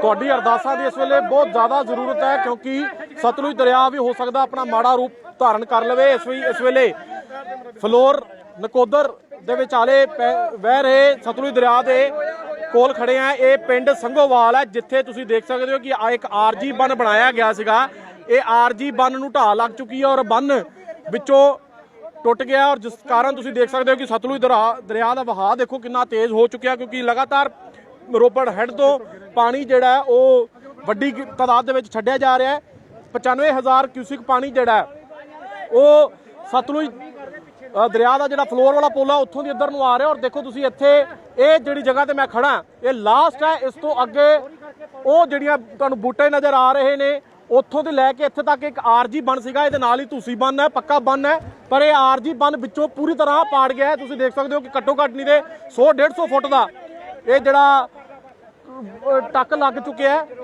ਤੁਹਾਡੀ ਅਰਦਾਸਾਂ ਦੀ ਇਸ ਵੇਲੇ ਬਹੁਤ ਜ਼ਿਆਦਾ ਜ਼ਰੂਰਤ ਹੈ, ਕਿਉਂਕਿ ਸਤਲੁਜ ਦਰਿਆ ਵੀ ਹੋ ਸਕਦਾ ਆਪਣਾ ਮਾੜਾ ਰੂਪ ਧਾਰਨ ਕਰ ਲਵੇ। ਇਸ ਵੀ ਇਸ ਵੇਲੇ ਫਲੋਰ ਨਕੋਦਰ ਦੇ ਵਿਚਾਲੇ ਪੈ- ਵਹਿ ਰਹੇ ਸਤਲੁਜ ਦਰਿਆ ਦੇ ਕੋਲ ਖੜੇ ਆ। ਇਹ ਪਿੰਡ ਸੰਘੋਵਾਲ ਹੈ, ਜਿੱਥੇ ਤੁਸੀਂ ਦੇਖ ਸਕਦੇ ਹੋ ਕਿ ਆ ਇੱਕ ਆਰਜੀ ਬੰਨ ਬਣਾਇਆ ਗਿਆ ਸੀਗਾ। ਇਹ ਆਰਜੀ ਬੰਨ ਨੂੰ ਢਾਹ ਲੱਗ ਚੁੱਕੀ ਹੈ ਔਰ ਬੰਨ ਵਿੱਚੋਂ ਟੁੱਟ ਗਿਆ ਔਰ ਜਿਸ ਕਾਰਨ ਤੁਸੀਂ ਦੇਖ ਸਕਦੇ ਹੋ ਕਿ ਸਤਲੁਜ ਦਰਿਆ ਦਰਿਆ ਦਾ ਵਹਾਅ ਦੇਖੋ ਕਿੰਨਾ ਤੇਜ਼ ਹੋ ਚੁੱਕਿਆ, ਕਿਉਂਕਿ ਲਗਾਤਾਰ ਰੋਪੜ ਹੈੱਡ ਤੋਂ ਪਾਣੀ ਜਿਹੜਾ ਉਹ ਵੱਡੀ ਤਾਦਾਦ ਦੇ ਵਿੱਚ ਛੱਡਿਆ ਜਾ ਰਿਹਾ ਹੈ। 95000 ਕਿਊਸਿਕ ਪਾਣੀ ਜਿਹੜਾ ਉਹ ਸਤਲੁਜ ਦਰਿਆ ਦਾ ਜਿਹੜਾ ਫਲੋਰ ਵਾਲਾ ਪੁਲ ਆ, ਉੱਥੋਂ ਦੀ ਇੱਧਰ ਨੂੰ ਆ ਰਿਹਾ ਔਰ ਦੇਖੋ ਤੁਸੀਂ ਇੱਥੇ ਇਹ ਜਿਹੜੀ ਜਗ੍ਹਾ ਤੇ ਮੈਂ ਖੜਾ ਇਹ ਲਾਸਟ ਹੈ, ਇਸ ਤੋਂ ਅੱਗੇ ਉਹ ਜਿਹੜੀਆਂ ਤੁਹਾਨੂੰ ਬੂਟੇ ਨਜ਼ਰ ਆ ਰਹੇ ਨੇ, ਉੱਥੋਂ ਤੋਂ ਲੈ ਕੇ ਇੱਥੇ ਤੱਕ ਇੱਕ ਆਰਜੀ ਬਨ ਸੀਗਾ, ਇਹਦੇ ਨਾਲ ਹੀ ਤੁਸੀਂ ਬੰਨ ਹੈ, ਪੱਕਾ ਬੰਨ ਹੈ, ਪਰ ਇਹ ਆਰਜੀ ਬੰਨ ਵਿੱਚੋਂ ਪੂਰੀ ਤਰ੍ਹਾਂ ਪਾੜ ਗਿਆ ਹੈ। ਤੁਸੀਂ ਦੇਖ ਸਕਦੇ ਹੋ ਕਿ ਘੱਟੋ ਘੱਟ ਨਹੀਂ ਦੇ 100 150 ਫੁੱਟ ਦਾ ਇਹ ਜਿਹੜਾ ਟੱਕ ਲੱਗ ਚੁੱਕਿਆ ਹੈ।